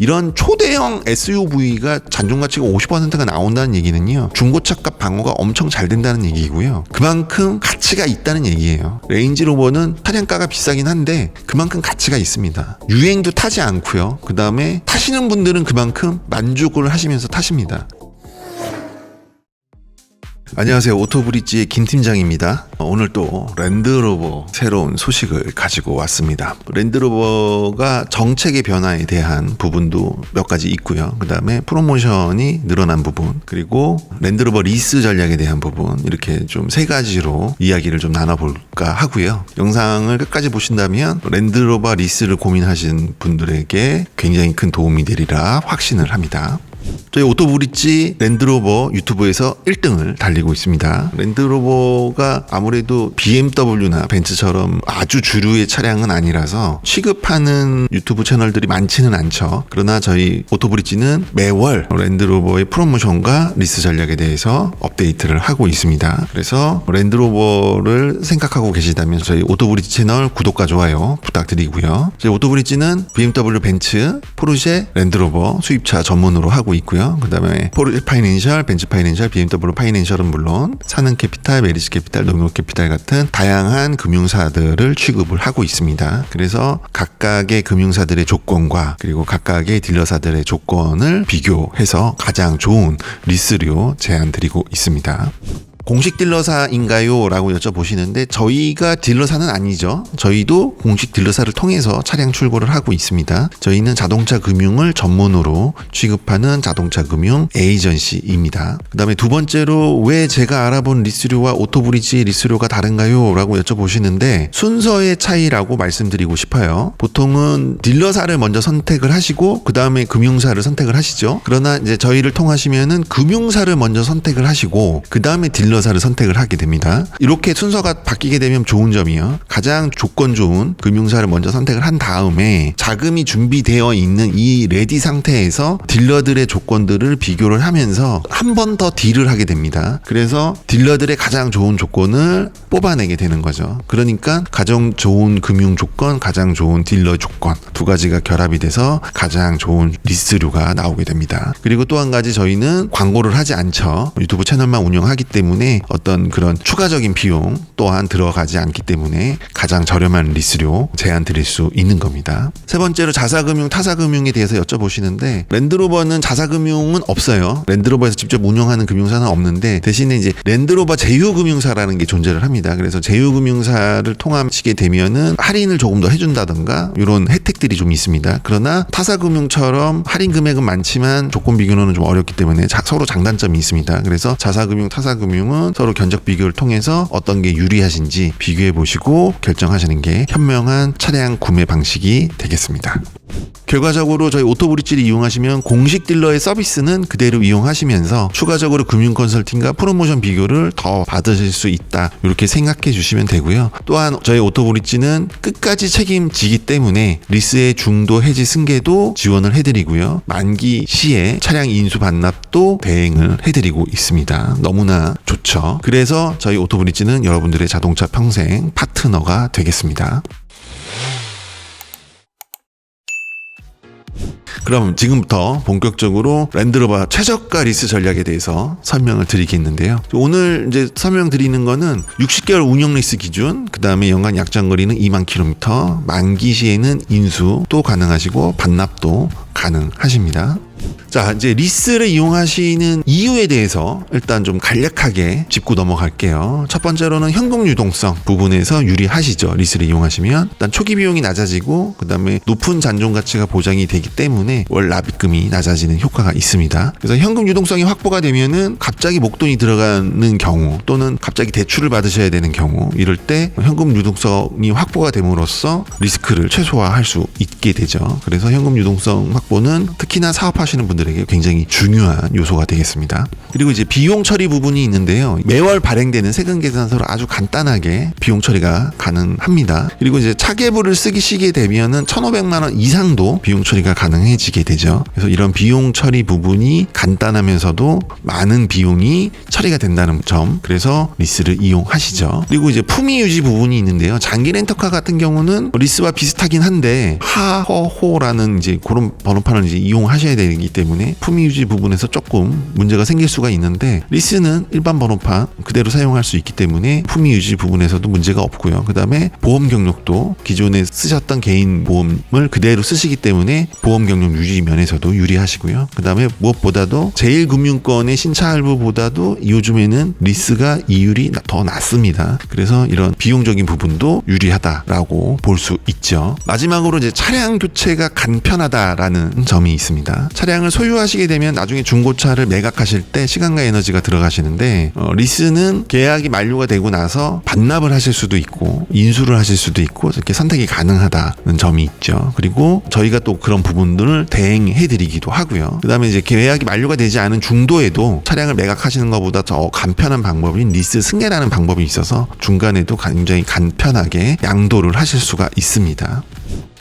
이런 초대형 SUV가 잔존 가치가 50%가 나온다는 얘기는요. 중고차값 방어가 엄청 잘 된다는 얘기고요. 그만큼 가치가 있다는 얘기예요. 레인지로버는 차량가가 비싸긴 한데 그만큼 가치가 있습니다. 유행도 타지 않고요. 그 다음에 타시는 분들은 그만큼 만족을 하시면서 타십니다. 안녕하세요. 오토브릿지의 김 팀장입니다. 어, 오늘 또 랜드로버 새로운 소식을 가지고 왔습니다. 랜드로버가 정책의 변화에 대한 부분도 몇 가지 있고요. 그 다음에 프로모션이 늘어난 부분, 그리고 랜드로버 리스 전략에 대한 부분, 이렇게 좀 세 가지로 이야기를 좀 나눠볼까 하고요. 영상을 끝까지 보신다면 랜드로버 리스를 고민하신 분들에게 굉장히 큰 도움이 되리라 확신을 합니다. 저희 오토브릿지 랜드로버 유튜브에서 1등을 달리고 있습니다. 랜드로버가 아무래도 BMW나 벤츠처럼 아주 주류의 차량은 아니라서 취급하는 유튜브 채널들이 많지는 않죠. 그러나 저희 오토브릿지는 매월 랜드로버의 프로모션과 리스 전략에 대해서 업데이트를 하고 있습니다. 그래서 랜드로버를 생각하고 계시다면 저희 오토브릿지 채널 구독과 좋아요 부탁드리고요. 저희 오토브릿지는 BMW, 벤츠, 포르쉐, 랜드로버 수입차 전문으로 하고 있고요. 그 다음에 포르쉐 파이낸셜, 벤츠 파이낸셜, BMW 파이낸셜은 물론 사는 캐피탈, 메리츠 캐피탈, 농협 캐피탈 같은 다양한 금융사들을 취급을 하고 있습니다. 그래서 각각의 금융사들의 조건과 그리고 각각의 딜러사들의 조건을 비교해서 가장 좋은 리스료 제안 드리고 있습니다. 공식 딜러사인가요? 라고 여쭤보시는데 저희가 딜러사는 아니죠. 저희도 공식 딜러사를 통해서 차량 출고를 하고 있습니다. 저희는 자동차 금융을 전문으로 취급하는 자동차 금융 에이전시입니다. 그 다음에 두 번째로 왜 제가 알아본 리스료와 오토브리지의 리스료가 다른가요? 라고 여쭤보시는데 순서의 차이라고 말씀드리고 싶어요. 보통은 딜러사를 먼저 선택을 하시고 그 다음에 금융사를 선택을 하시죠. 그러나 이제 저희를 통하시면은 금융사를 먼저 선택을 하시고 그 다음에 딜러 사를 선택을 하게 됩니다. 이렇게 순서가 바뀌게 되면 좋은 점이요. 가장 조건 좋은 금융사를 먼저 선택을 한 다음에 자금이 준비되어 있는 이 레디 상태에서 딜러들의 조건들을 비교를 하면서 한 번 더 딜을 하게 됩니다. 그래서 딜러들의 가장 좋은 조건을 뽑아내게 되는 거죠. 그러니까 가장 좋은 금융 조건, 가장 좋은 딜러 조건 두 가지가 결합이 돼서 가장 좋은 리스료가 나오게 됩니다. 그리고 또 한 가지 저희는 광고를 하지 않죠. 유튜브 채널만 운영하기 때문에 어떤 그런 추가적인 비용 또한 들어가지 않기 때문에 가장 저렴한 리스료 제한 드릴 수 있는 겁니다. 세 번째로 자사금융, 타사금융에 대해서 여쭤보시는데 랜드로버는 자사금융은 없어요. 랜드로버에서 직접 운영하는 금융사는 없는데 대신에 이제 랜드로버 제휴금융사라는 게 존재를 합니다. 그래서 제휴금융사를 통하시게 되면은 할인을 조금 더 해준다던가 이런 혜택들이 좀 있습니다. 그러나 타사금융처럼 할인 금액은 많지만 조건 비교는 좀 어렵기 때문에 자- 서로 장단점이 있습니다. 그래서 자사금융, 타사금융은 서로 견적 비교를 통해서 어떤 게 유리하신지 비교해 보시고 결정하시는 게 현명한 차량 구매 방식이 되겠습니다. 결과적으로 저희 오토브릿지를 이용하시면 공식 딜러의 서비스는 그대로 이용하시면서 추가적으로 금융 컨설팅과 프로모션 비교를 더 받으실 수 있다. 이렇게 생각해 주시면 되고요. 또한 저희 오토브릿지는 끝까지 책임지기 때문에 리스의 중도 해지 승계도 지원을 해드리고요. 만기 시에 차량 인수 반납도 대행을 해드리고 있습니다. 너무나 좋죠. 그래서 저희 오토브릿지는 여러분들의 자동차 평생 파트너가 되겠습니다. 그럼 지금부터 본격적으로 랜드로버 최저가 리스 전략에 대해서 설명을 드리겠는데요. 오늘 이제 설명드리는 거는 60개월 운영 리스 기준, 그 다음에 연간 약정 거리는 2만 킬로미터, 만기 시에는 인수 또 가능하시고 반납도 가능하십니다. 자, 이제 리스를 이용하시는 이유에 대해서 일단 좀 간략하게 짚고 넘어갈게요. 첫 번째로는 현금 유동성 부분에서 유리하시죠. 리스를 이용하시면 일단 초기 비용이 낮아지고 그다음에 높은 잔존 가치가 보장이 되기 때문에 월 납입금이 낮아지는 효과가 있습니다. 그래서 현금 유동성이 확보가 되면은 갑자기 목돈이 들어가는 경우 또는 갑자기 대출을 받으셔야 되는 경우 이럴 때 현금 유동성이 확보가 됨으로써 리스크를 최소화할 수 있게 되죠. 그래서 현금 유동성 확보는 특히나 사업하시 는 하시는 분들에게 굉장히 중요한 요소가 되겠습니다. 그리고 이제 비용 처리 부분이 있는데요. 매월 발행되는 세금 계산서로 아주 간단하게 비용 처리가 가능합니다. 그리고 이제 차계부를 쓰기 시게 되면은 1,500만 원 이상도 비용 처리가 가능해지게 되죠. 그래서 이런 비용 처리 부분이 간단하면서도 많은 비용이 처리가 된다는 점. 그래서 리스를 이용하시죠. 그리고 이제 품위 유지 부분이 있는데요. 장기 렌터카 같은 경우는 리스와 비슷하긴 한데 하허호라는 이제 그런 번호판을 이제 이용하셔야 되기 때문에 품위 유지 부분에서 조금 문제가 생길 수가 있는데 리스는 일반 번호판 그대로 사용할 수 있기 때문에 품위 유지 부분에서도 문제가 없고요. 그 다음에 보험 경력도 기존에 쓰셨던 개인 보험을 그대로 쓰시기 때문에 보험 경력 유지 면에서도 유리하시고요. 그 다음에 무엇보다도 제일금융권의 신차 할부보다도 요즘에는 리스가 이율이 나- 더 낮습니다. 그래서 이런 비용적인 부분도 유리하다라고 볼 수 있죠. 마지막으로 이제 차량 교체가 간편하다라는 점이 있습니다. 차량 을 소유하시게 되면 나중에 중고차를 매각하실 때 시간과 에너지가 들어가시는데 어, 리스는 계약이 만료가 되고 나서 반납을 하실 수도 있고 인수를 하실 수도 있고 이렇게 선택이 가능하다는 점이 있죠. 그리고 저희가 또 그런 부분들을 대행해 드리기도 하고요. 그다음에 이제 계약이 만료가 되지 않은 중도에도 차량을 매각하시는 것보다 더 간편한 방법인 리스 승계라는 방법이 있어서 중간에도 굉장히 간편하게 양도를 하실 수가 있습니다.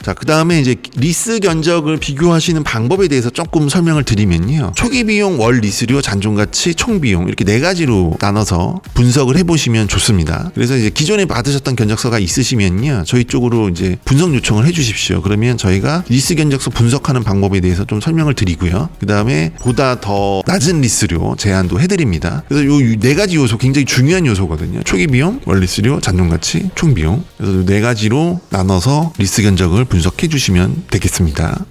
자, 그 다음에 이제 리스 견적을 비교하시는 방법에 대해서 조금 설명을 드리면요. 초기 비용, 월 리스료, 잔존 가치, 총 비용 이렇게 네 가지로 나눠서 분석을 해보시면 좋습니다. 그래서 이제 기존에 받으셨던 견적서가 있으시면요. 저희 쪽으로 이제 분석 요청을 해주십시오. 그러면 저희가 리스 견적서 분석하는 방법에 대해서 좀 설명을 드리고요. 그 다음에 보다 더 낮은 리스료 제한도 해드립니다. 그래서 요 네 가지 요소 굉장히 중요한 요소거든요. 초기 비용, 월 리스료, 잔존 가치, 총 비용. 그래서 이네 가지로 나눠서 리스 견적을 분석해 주시면 되겠습니다.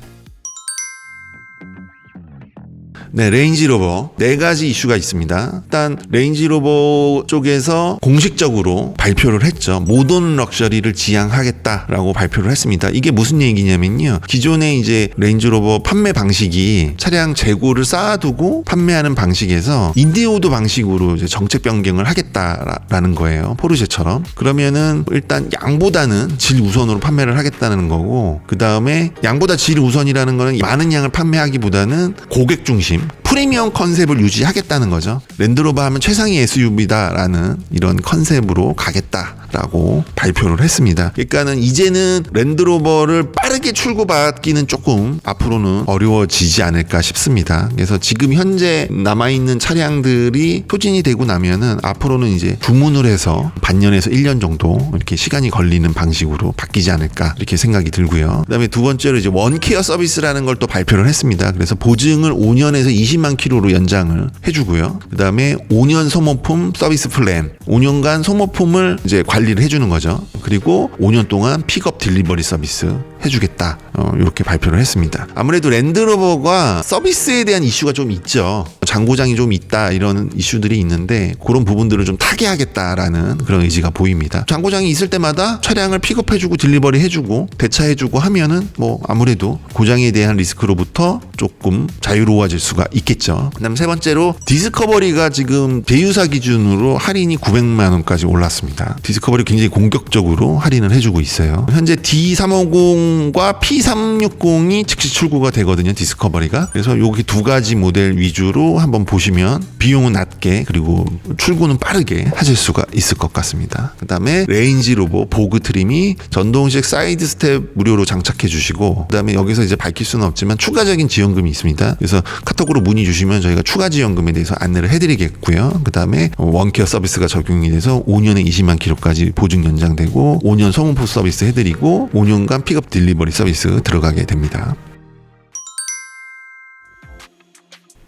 네, 레인지로버 네 가지 이슈가 있습니다. 일단 레인지로버 쪽에서 공식적으로 발표를 했죠. 모던 럭셔리를 지향하겠다라고 발표를 했습니다. 이게 무슨 얘기냐면요. 기존에 이제 레인지로버 판매 방식이 차량 재고를 쌓아두고 판매하는 방식에서 인디오드 방식으로 이제 정책 변경을 하겠다라는 거예요. 포르쉐처럼. 그러면은 일단 양보다는 질 우선으로 판매를 하겠다는 거고 그 다음에 양보다 질 우선이라는 거는 많은 양을 판매하기보다는 고객 중심 프리미엄 컨셉을 유지하겠다는 거죠. 랜드로버 하면 최상위 SUV다라는 이런 컨셉으로 가겠다 라고 발표를 했습니다. 그러니까는 이제는 랜드로버를 빠르게 출고받기는 조금 앞으로는 어려워지지 않을까 싶습니다. 그래서 지금 현재 남아있는 차량들이 소진이 되고 나면은 앞으로는 이제 주문을 해서 반년에서 1년 정도 이렇게 시간이 걸리는 방식으로 바뀌지 않을까 이렇게 생각이 들고요. 그 다음에 두 번째로 이제 원케어 서비스라는 걸 또 발표를 했습니다. 그래서 보증을 5년에서 20만 킬로로 연장을 해주고요. 그 다음에 5년 소모품 서비스 플랜, 5년간 소모품을 이제 관 리를 해주는 거죠. 그리고 5년 동안 픽업 딜리버리 서비스 해주겠다. 어, 이렇게 발표를 했습니다. 아무래도 랜드로버가 서비스에 대한 이슈가 좀 있죠. 장고장이 좀 있다 이런 이슈들이 있는데 그런 부분들을 좀 타개하겠다라는 그런 의지가 보입니다. 장고장이 있을 때마다 차량을 픽업해주고 딜리버리 해주고 대차해주고 하면은 뭐 아무래도 고장에 대한 리스크로부터 조금 자유로워질 수가 있겠죠. 그다음 세 번째로 디스커버리가 지금 대유사 기준으로 할인이 900만 원까지 올랐습니다. 디스커버리 굉장히 공격적으로 할인을 해주고 있어요. 현재 D350 과 P360이 즉시 출고가 되거든요. 디스커버리가. 그래서 여기 두 가지 모델 위주로 한번 보시면 비용은 낮게 그리고 출고는 빠르게 하실 수가 있을 것 같습니다. 그다음에 레인지 로버 보그 트림이 전동식 사이드 스텝 무료로 장착해 주시고 그다음에 여기서 이제 밝힐 수는 없지만 추가적인 지원금이 있습니다. 그래서 카톡으로 문의 주시면 저희가 추가 지원금에 대해서 안내를 해드리겠고요. 그다음에 원케어 서비스가 적용이 돼서 5년에 20만 킬로까지 보증 연장되고 5년 소모품 서비스 해드리고 5년간 픽업 딜리버리 서비스 들어가게 됩니다.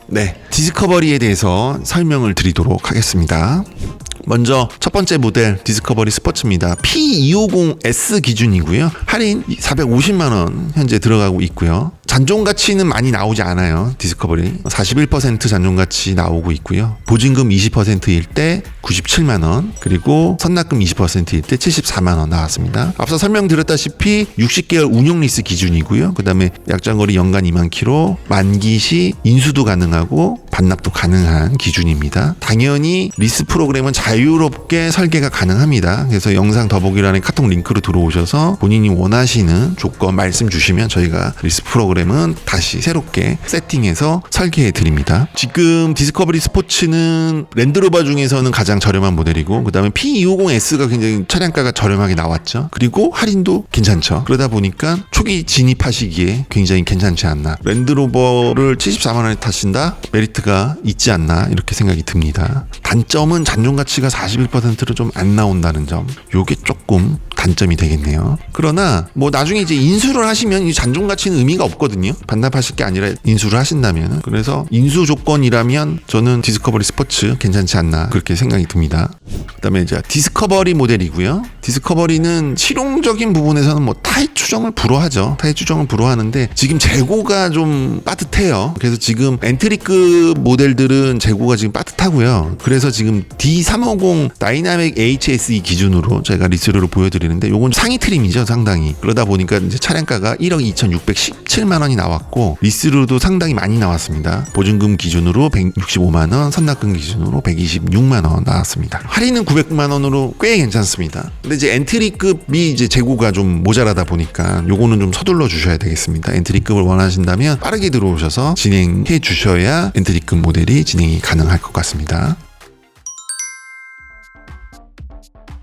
네, 디스커버리에 대해서 설명을 드리도록 하겠습니다. 먼저 첫 번째 모델 디스커버리 스포츠입니다. P250S 기준이고요. 할인 450만 원 현재 들어가고 있고요. 잔존 가치는 많이 나오지 않아요. 디스커버리 41% 잔존 가치 나오고 있고요. 보증금 20%일 때 97만 원, 그리고 선납금 20%일 때 74만 원 나왔습니다. 앞서 설명드렸다시피 60개월 운용 리스 기준이고요. 그다음에 약장거리 연간 2만 킬로, 만기 시 인수도 가능하고 반납도 가능한 기준입니다. 당연히 리스 프로그램은 자유롭게 설계가 가능합니다. 그래서 영상 더보기란에 카톡 링크로 들어오셔서 본인이 원하시는 조건 말씀 주시면 저희가 리스 프로그램은 다시 새롭게 세팅해서 설계해 드립니다. 지금 디스커버리 스포츠는 랜드로버 중에서는 가장 저렴한 모델이고 그다음에 P250S가 굉장히 차량가가 저렴하게 나왔죠. 그리고 할인도 괜찮죠. 그러다 보니까 초기 진입하시기에 굉장히 괜찮지 않나. 랜드로버를 74만 원에 타신다? 메리트가 있지 않나 이렇게 생각이 듭니다. 단점은 잔존 가치가 41%로 좀 안 나온다는 점. 요게 조금 단점이 되겠네요. 그러나 뭐 나중에 이제 인수를 하시면 이 잔존 가치는 의미가 없거든요. 반납하실 게 아니라 인수를 하신다면 그래서 인수 조건이라면 저는 디스커버리 스포츠 괜찮지 않나 그렇게 생각이 듭니다. 그다음에 이제 디스커버리 모델이고요. 디스커버리는 실용적인 부분에서는 뭐 타입 추정을 불허하죠. 타입 추정을 불허하는데 지금 재고가 좀 빠듯해요. 그래서 지금 엔트리급 모델들은 재고가 지금 빠듯하고요. 그래서 지금 D350 다이나믹 HSE 기준으로 제가 리스를 보여드리는데 요건 상위 트림이죠, 상당히. 그러다 보니까 이제 차량가가 1억 2,617만 원이 나왔고 리스로도 상당히 많이 나왔습니다. 보증금 기준으로 165만 원, 선납금 기준으로 126만 원 나왔습니다. 할인은 900만 원으로 꽤 괜찮습니다. 근데 이제 엔트리급이 이제 재고가 좀 모자라다 보니까 요거는 좀 서둘러 주셔야 되겠습니다. 엔트리급을 원하신다면 빠르게 들어오셔서 진행해 주셔야 엔트리급 모델이 진행이 가능할 것 같습니다.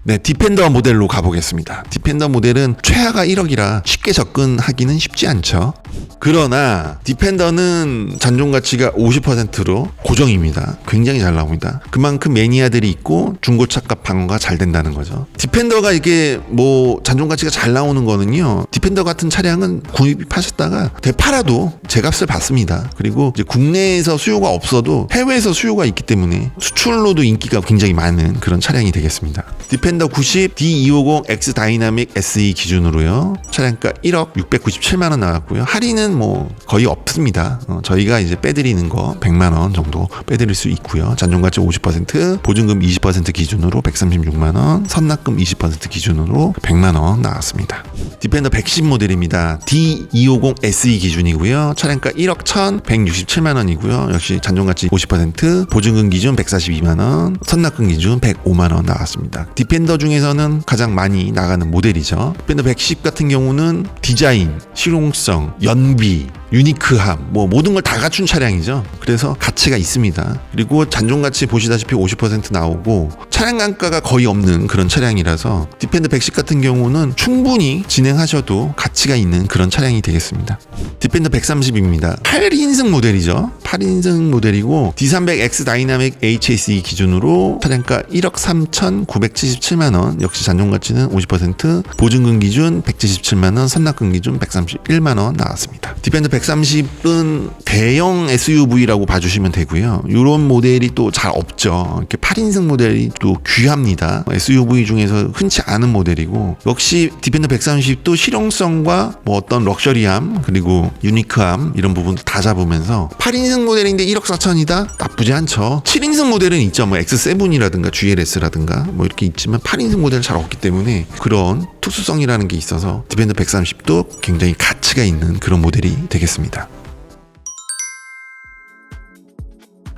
네, 디펜더 모델로 가보겠습니다. 디펜더 모델은 최하가 1억이라 쉽게 접근하기는 쉽지 않죠. 그러나 디펜더는 잔존 가치가 50%로 고정입니다. 굉장히 잘 나옵니다. 그만큼 매니아들이 있고 중고차값 방어가 잘 된다는 거죠. 디펜더가 이게 뭐 잔존 가치가 잘 나오는 거는요. 디펜더 같은 차량은 구입하셨다가 되팔아도 제값을 받습니다. 그리고 국내에서 수요가 없어도 해외에서 수요가 있기 때문에 수출로도 인기가 굉장히 많은 그런 차량이 되겠습니다. 디펜더 90 D250 X 다이나믹 SE 기준으로요. 차량가 1억 697만 원 나왔고요. 할인은 뭐 거의 없습니다. 어, 저희가 이제 빼드리는 거 100만 원 정도 빼드릴 수 있고요. 잔존가치 50%, 보증금 20% 기준으로 136만 원, 선납금 20% 기준으로 100만 원 나왔습니다. 디펜더 110 모델입니다. D250 SE 기준이고요. 차량가 1억 1,167만 원이고요. 역시 잔존가치 50%, 보증금 기준 142만 원, 선납금 기준 105만 원 나왔습니다. 디펜더 중에서는 가장 많이 나가는 모델이죠. 디펜더 110 같은 경우는 디자인, 실용성, 연비, 유니크함, 뭐 모든 걸 다 갖춘 차량이죠. 그래서 가치가 있습니다. 그리고 잔존 가치 보시다시피 50% 나오고 차량 단가가 거의 없는 그런 차량이라서 디펜더 110 같은 경우는 충분히 진행하셔도 가치가 있는 그런 차량이 되겠습니다. 디펜더 130입니다. 8인승 모델이죠. 8인승 모델이고 D300X 다이나믹 HSE 기준으로 차량가 1억 3,977만 원, 역시 잔존 가치는 50%, 보증금 기준 177만 원, 선납금 기준 131만 원 나왔습니다. 디펜더 130은 대형 SUV라고 봐주시면 되고요. 이런 모델이 또 잘 없죠. 이렇게 8인승 모델이 또 귀합니다. SUV 중에서 흔치 않은 모델이고 역시 디펜더 130도 실용성과 뭐 어떤 럭셔리함 그리고 유니크함 이런 부분도 다 잡으면서 8인승 모델인데 1억 4천이다 나쁘지 않죠. 7인승 모델은 있죠. 뭐 X7이라든가 GLS라든가 뭐 이렇게 있지만 8인승 모델은 잘 없기 때문에 그런 특수성이라는 게 있어서 디펜더 130도 굉장히 가치가 있는 그런 모델이 되겠습니다.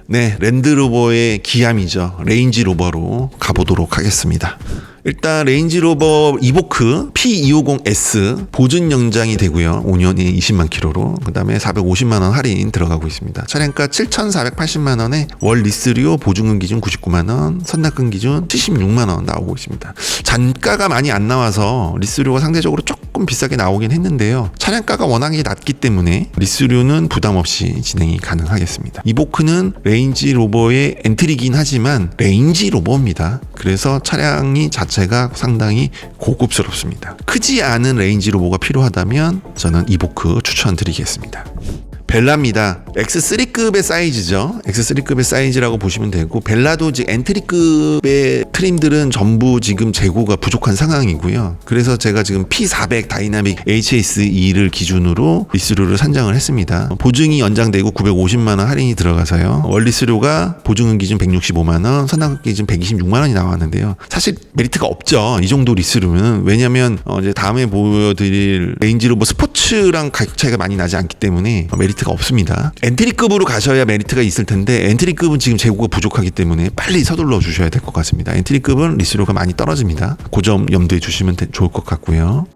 네, 랜드로버의 기함이죠. 레인지 로버로 가보도록 하겠습니다. 일단 레인지로버 이보크 P250S 보증 연장이 되고요. 5년에 20만 킬로로 그다음에 450만 원 할인 들어가고 있습니다. 차량가 7,480만 원에 월 리스료 보증금 기준 99만 원, 선납금 기준 76만 원 나오고 있습니다. 잔가가 많이 안 나와서 리스료가 상대적으로 조금 비싸게 나오긴 했는데요. 차량가가 워낙에 낮기 때문에 리스료는 부담 없이 진행이 가능하겠습니다. 이보크는 레인지 로버의 엔트리긴 하지만 레인지 로버입니다. 그래서 차량이 자 체가 상당히 고급스럽습니다. 크지 않은 레인지 로버가 필요하다면 저는 이보크 추천드리겠습니다. 벨라입니다. X3급의 사이즈죠. X3급의 사이즈라고 보시면 되고 벨라도 이제 엔트리급의 트림들은 전부 지금 재고가 부족한 상황이고요. 그래서 제가 지금 P400 다이나믹 HSE를 기준으로 리스료를 산정을 했습니다. 보증이 연장되고 950만 원 할인이 들어가서요. 원리스료가 보증은 기준 165만 원, 선납금 기준 126만 원이 나왔는데요. 사실 메리트가 없죠. 이 정도 리스료면 왜냐하면 어 이제 다음에 보여드릴 레인지로버 스포츠랑 가격 차이가 많이 나지 않기 때문에 어, 메리트가 없습니다. 엔트리급으로 가셔야 메리트가 있을 텐데 엔트리급은 지금 재고가 부족하기 때문에 빨리 서둘러 주셔야 될 것 같습니다. 엔트리급은 리스료가 많이 떨어집니다. 그 점 염두에 주시면 되- 좋을 것 같고요.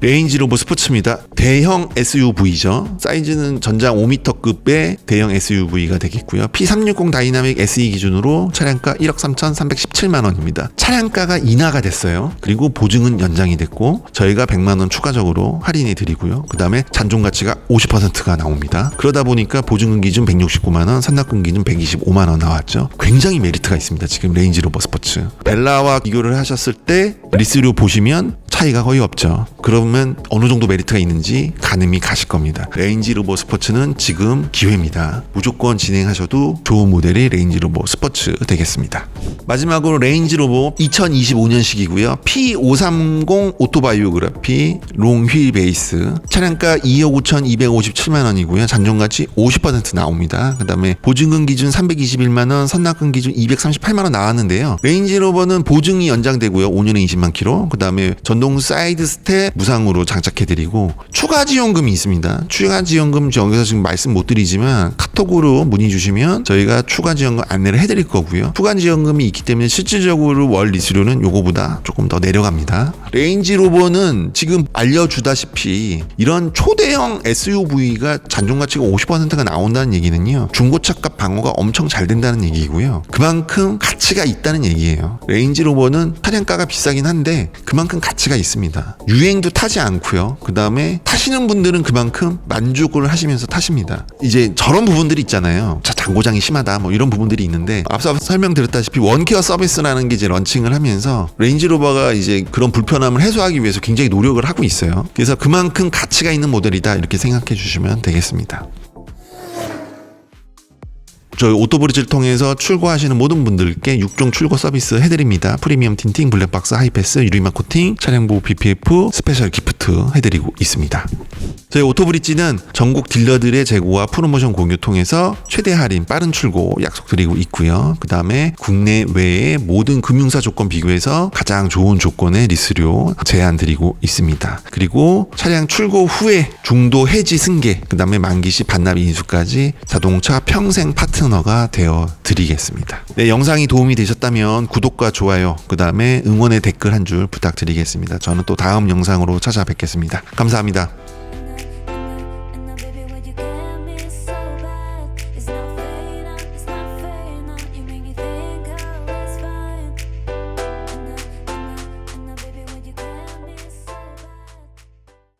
레인지 로버 스포츠입니다. 대형 SUV죠. 사이즈는 전장 5m급의 대형 SUV가 되겠고요. P360 다이나믹 SE 기준으로 차량가 1억 3,317만 원입니다. 차량가가 인하가 됐어요. 그리고 보증은 연장이 됐고 저희가 100만 원 추가적으로 할인해 드리고요. 그다음에 잔존 가치가 50%가 나옵니다. 그러다 보니까 보증금 기준 169만 원, 선납금 기준 125만 원 나왔죠. 굉장히 메리트가 있습니다. 지금 레인지 로버 스포츠. 벨라와 비교를 하셨을 때 리스료 보시면 차이가 거의 없죠. 그러면 어느 정도 메리트가 있는지 가늠이 가실 겁니다. 레인지 로버 스포츠는 지금 기회입니다. 무조건 진행하셔도 좋은 모델이 레인지 로버 스포츠 되겠습니다. 마지막으로 레인지 로버 2025년식이고요. P530 오토바이오그래피 롱휠 베이스 차량가 2억 5,257만 원이고요. 잔존가치 50% 나옵니다. 그 다음에 보증금 기준 321만 원, 선납금 기준 238만 원 나왔는데요. 레인지 로버는 보증이 연장되고요. 5년에 20만 킬로. 그 다음에 전동 사이드 스텝 무상으로 장착해드리고 추가 지원금이 있습니다. 추가 지원금 여기서 지금 말씀 못 드리지만 카톡으로 문의 주시면 저희가 추가 지원금 안내를 해드릴 거고요. 추가 지원금이 있기 때문에 실질적으로 월 리스료는 요거보다 조금 더 내려갑니다. 레인지 로버는 지금 알려주다시피 이런 초대형 SUV가 잔존 가치가 50%가 나온다는 얘기는요. 중고차값 방어가 엄청 잘 된다는 얘기고요. 그만큼 가치가 있다는 얘기예요. 레인지 로버는 차량가가 비싸긴 한데 그만큼 가치 가 있습니다. 유행도 타지 않고요. 그 다음에 타시는 분들은 그만큼 만족을 하시면서 타십니다. 이제 저런 부분들이 있잖아요. 자, 장고장이 심하다 뭐 이런 부분들이 있는데 앞서 설명드렸다시피 원케어 서비스라는 게 이제 런칭을 하면서 레인지로버가 이제 그런 불편함을 해소하기 위해서 굉장히 노력을 하고 있어요. 그래서 그만큼 가치가 있는 모델이다 이렇게 생각해 주시면 되겠습니다. 저희 오토브리지를 통해서 출고하시는 모든 분들께 6종 출고 서비스 해드립니다. 프리미엄 틴팅, 블랙박스, 하이패스, 유리막 코팅, 차량보호 PPF, 스페셜 기프트 해드리고 있습니다. 저희 오토브리지는 전국 딜러들의 재고와 프로모션 공유 통해서 최대 할인, 빠른 출고 약속드리고 있고요. 그 다음에 국내 외의 모든 금융사 조건 비교해서 가장 좋은 조건의 리스료 제한 드리고 있습니다. 그리고 차량 출고 후에 중도 해지 승계, 그 다음에 만기 시 반납 인수까지 자동차 평생 파트너가 되어 드리겠습니다. 네, 영상이 도움이 되셨다면 구독과 좋아요, 그 다음에 응원의 댓글 한 줄 부탁드리겠습니다. 저는 또 다음 영상으로 찾아뵙겠습니다. 감사합니다.